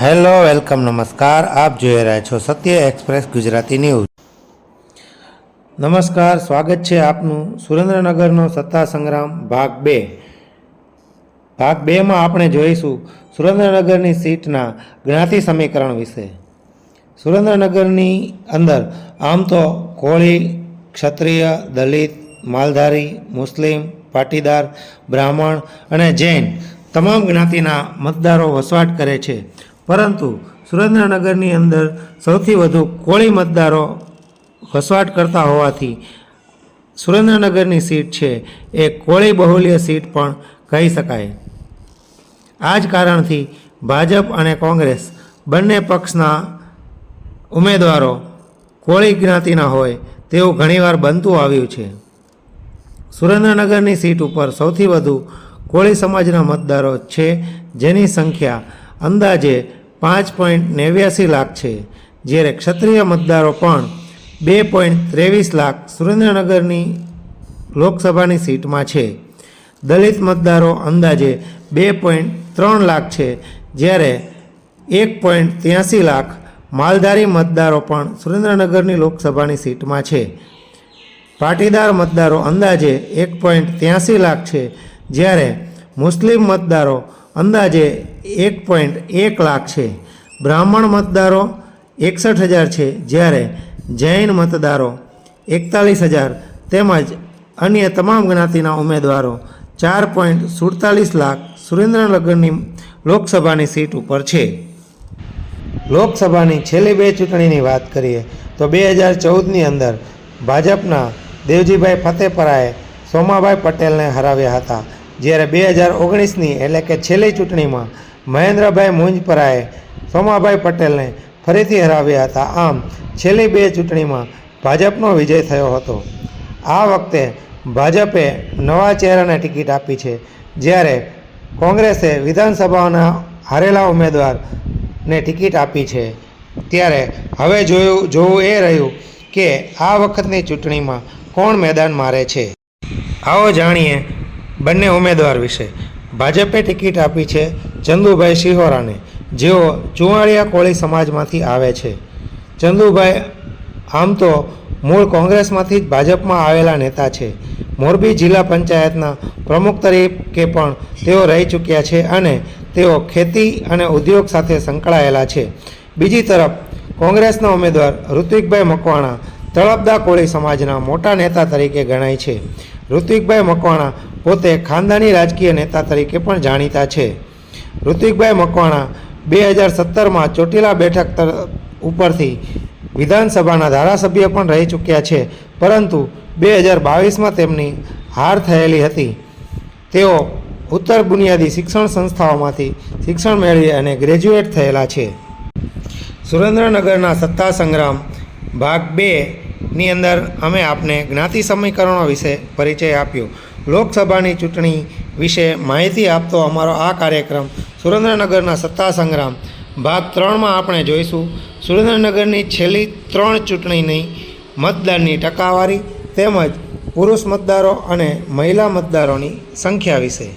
Hello, welcome, નમસ્કાર. આપ જોઈ રહ્યા છો સત્ય એક્સપ્રેસ ગુજરાતી ન્યૂઝ. નમસ્કાર, સ્વાગત છે આપનું સુરેન્દ્રનગરનો સત્તા સંગ્રામ ભાગ બે. ભાગ બેમાં આપણે જોઈશું સુરેન્દ્રનગરની સીટના જ્ઞાતિ સમીકરણ વિશે. સુરેન્દ્રનગરની અંદર આમ તો કોળી, ક્ષત્રિય, દલિત, માલધારી, મુસ્લિમ, પાટીદાર, બ્રાહ્મણ અને જૈન તમામ જ્ઞાતિના મતદારો વસવાટ કરે છે. પરંતુ સુરેન્દ્રનગરની અંદર સૌથી વધુ કોળી મતદારો વસવાટ કરતા હોવાથી સુરેન્દ્રનગરની સીટ છે એ કોળી બહુલ્ય સીટ પણ કહી શકાય. આ જ કારણથી ભાજપ અને કોંગ્રેસ બંને પક્ષના ઉમેદવારો કોળી જ્ઞાતિના હોય તેવું ઘણીવાર બનતું આવ્યું છે. સુરેન્દ્રનગરની સીટ ઉપર સૌથી વધુ કોળી સમાજના મતદારો છે જેની સંખ્યા અંદાજે પાંચ પોઈન્ટ નેવ્યાસી લાખ છે, જ્યારે ક્ષત્રિય મતદારો પણ બે પોઈન્ટ ત્રેવીસ લાખ સુરેન્દ્રનગરની લોકસભાની સીટમાં છે. દલિત મતદારો અંદાજે બે પોઈન્ટ ત્રણ લાખ છે, જ્યારે એક પોઈન્ટ ત્યાંસી લાખ માલધારી મતદારો પણ સુરેન્દ્રનગરની લોકસભાની સીટમાં છે. પાટીદાર મતદારો અંદાજે એક પોઈન્ટ ત્યાંસી લાખ છે, જ્યારે મુસ્લિમ મતદારો અંદાજે એક પોઈન્ટ એક લાખ છે. બ્રાહ્મણ મતદારો એકસઠ હજાર છે. જ્યારે જૈન મતદારો એકતાલીસ હજાર તેમજ અન્ય તમામ જ્ઞાતિના ઉમેદવારો ચાર પોઈન્ટ સુડતાલીસ લાખ સુરેન્દ્રનગરની લોકસભાની સીટ ઉપર છે. લોકસભાની છેલ્લી બે ચૂંટણીની વાત કરીએ તો બે હજાર ચૌદની અંદર ભાજપના દેવજીભાઈ ફતેપરાએ સોમાભાઈ પટેલને હરાવ્યા હતા. જ્યારે બે હજાર ઓગણીસની એટલે કે છેલ્લી ચૂંટણીમાં મહેન્દ્રભાઈ મુંજપરાએ સોમાભાઈ પટેલને ફરીથી હરાવ્યા હતા. આમ, છેલ્લી બે ચૂંટણીમાં ભાજપનો વિજય થયો હતો. આ વખતે ભાજપે નવા ચહેરાને ટિકિટ આપી છે. જ્યારે કોંગ્રેસે વિધાનસભાના હારેલા ઉમેદવારને ટિકિટ આપી છે. ત્યારે હવે જોયું, જોવું એ રહ્યું કે આ વખતની ચૂંટણીમાં કોણ મેદાન મારે છે? આવો જાણીએ બંને ઉમેદવાર વિશે. ભાજપે ટિકિટ આપી છે ચંદુભાઈ શિહોરાને. જેઓ ચુવાડિયા કોળી સમાજમાંથી આવે છે. ચંદુભાઈ, આમ તો મૂળ કોંગ્રેસમાંથી જ ભાજપમાં આવેલા નેતા છે. મોરબી જિલ્લા પંચાયતના પ્રમુખ તરીકે પણ તેઓ રહી ચૂક્યા છે અને તેઓ ખેતી અને ઉદ્યોગ સાથે સંકળાયેલા છે. બીજી તરફ, કોંગ્રેસના ઉમેદવાર ઋત્વિકભાઈ મકવાણા તળપદા કોળી સમાજના મોટા નેતા તરીકે ગણાય છે. ઋત્વિકભાઈ મકવાણા પોતે ખાનદાની રાજકીય નેતા તરીકે પણ જાણીતા છે. ઋત્વિકભાઈ મકવાણા બે હજાર સત્તરમાં ચોટીલા બેઠક ઉપરથી વિધાનસભાના ધારાસભ્ય પણ રહી ચૂક્યા છે, પરંતુ બે હજાર બાવીસમાં તેમની હાર થયેલી હતી. તેઓ ઉત્તર બુનિયાદી શિક્ષણ સંસ્થાઓમાંથી શિક્ષણ મેળવી અને ગ્રેજ્યુએટ થયેલા છે. સુરેન્દ્રનગરના સત્તા સંગ્રામ ભાગ બેની અંદર અમે આપને જ્ઞાતિ સમીકરણો વિશે પરિચય આપ્યો. લોકસભાની ચૂંટણી વિશે માહિતી આપતો અમારો આ કાર્યક્રમ સુરેન્દ્રનગરના સત્તા સંગ્રામ ભાગ ત્રણમાં આપણે જોઈશું. સુરેન્દ્રનગરની છેલ્લી ત્રણ ચૂંટણીની મતદાનની ટકાવારી તેમજ પુરુષ મતદારો અને મહિલા મતદારોની સંખ્યા વિશે.